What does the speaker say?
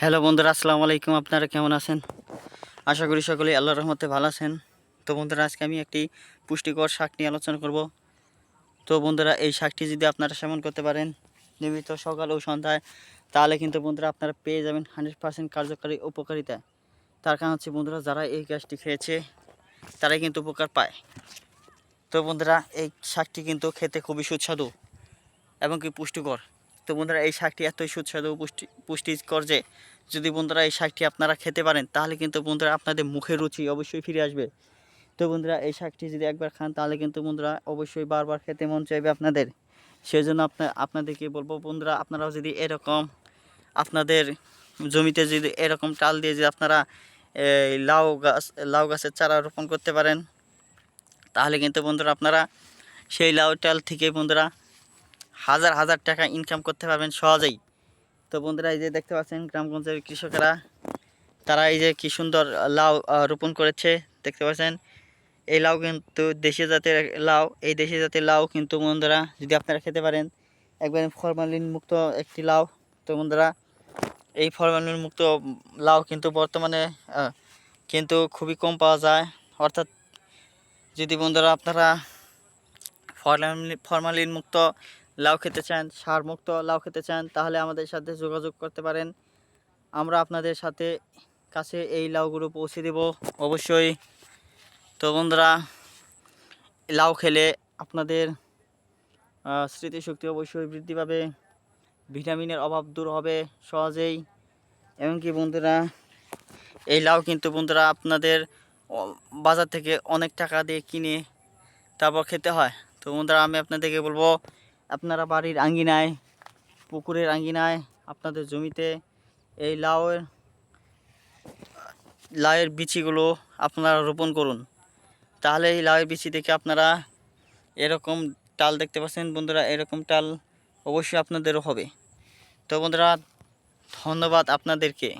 Hello বন্ধুরা, আসসালামু আলাইকুম। আপনারা কেমন আছেন? আশা করি সকলেই আল্লাহর রহমতে ভালো আছেন। তো বন্ধুরা, আজকে আমি একটি পুষ্টিকর শাক নিয়ে আলোচনা করব। তো বন্ধুরা, এই শাকটি যদি আপনারা সেবন করতে পারেন, নিয়মিত সকাল ও সন্ধ্যায়, তাহলে কিন্তু বন্ধুরা আপনারা পেয়ে যাবেন হান্ড্রেড পার্সেন্ট কার্যকারী উপকারিতা। তার কারণ হচ্ছে বন্ধুরা, যারা এই গাছটি খেয়েছে, তারাই কিন্তু উপকার পায়। তো বন্ধুরা, এই শাকটি কিন্তু খেতে খুবই সুস্বাদু এবং কি পুষ্টিকর। তো বন্ধুরা, এই শাকটি এতই সুস্বাদু পুষ্টি, পুষ্টিকর যে যদি বন্ধুরা এই শাকটি আপনারা খেতে পারেন, তাহলে কিন্তু বন্ধুরা আপনাদের মুখের রুচি অবশ্যই ফিরে আসবে। তো বন্ধুরা, এই শাকটি যদি একবার খান, তাহলে কিন্তু বন্ধুরা অবশ্যই বারবার খেতে মন চাইবে আপনাদের। সেই জন্য আপনার আপনাদেরকে বলব বন্ধুরা, আপনারাও যদি এরকম আপনাদের জমিতে যদি এরকম টাল দিয়ে যদি আপনারা লাউ গাছ, লাউ গাছের চারা রোপণ করতে পারেন, তাহলে কিন্তু বন্ধুরা আপনারা সেই লাউ টাল থেকে বন্ধুরা হাজার হাজার টাকা ইনকাম করতে পারবেন সহজেই। তো বন্ধুরা, এই যে দেখতে পাচ্ছেন গ্রামগঞ্জের কৃষকেরা, তারা এই যে কি সুন্দর লাউ রোপণ করেছে, দেখতে পাচ্ছেন? এই লাউ কিন্তু দেশি জাতের লাউ, এই দেশি জাতের লাউ কিন্তু বন্ধুরা, যদি আপনারা খেতে পারেন, একবারে ফরমালিন মুক্ত একটি লাউ, তো বন্ধুরা, এই ফরমালিন মুক্ত লাউ কিন্তু বর্তমানে কিন্তু খুবই কম পাওয়া যায়। অর্থাৎ যদি বন্ধুরা আপনারা ফরমালিন ফরমালিন মুক্ত লাউ খেতে চান সার মুক্ত লাউ খেতে চান, তাহলে আমাদের সাথে যোগাযোগ করতে পারেন। আমরা আপনাদের সাথে কাছে এই লাউগুলো পৌঁছে দেব। অবশ্যই। তো বন্ধুরা, লাউ খেলে আপনাদের স্মৃতিশক্তি অবশ্যই বৃদ্ধি পাবে, ভিটামিনের অভাব দূর হবে সহজেই। এমনকি বন্ধুরা, এই লাউ কিন্তু বন্ধুরা আপনাদের বাজার থেকে অনেক টাকা দিয়ে কিনে তারপর খেতে হয়। তো বন্ধুরা, আমি আপনাদেরকে বলব আপনারা বাড়ির আঙ্গিনায় পুকুরের আঙ্গিনায় আপনাদের জমিতে এই লাউয়ের লাউয়ের বিচিগুলো আপনারা রোপণ করুন। তাহলে এই লাউয়ের বিচি থেকে আপনারা এরকম টাল দেখতে পাচ্ছেন। বন্ধুরা, এরকম টাল অবশ্যই আপনাদেরও হবে। তো বন্ধুরা, ধন্যবাদ আপনাদেরকে।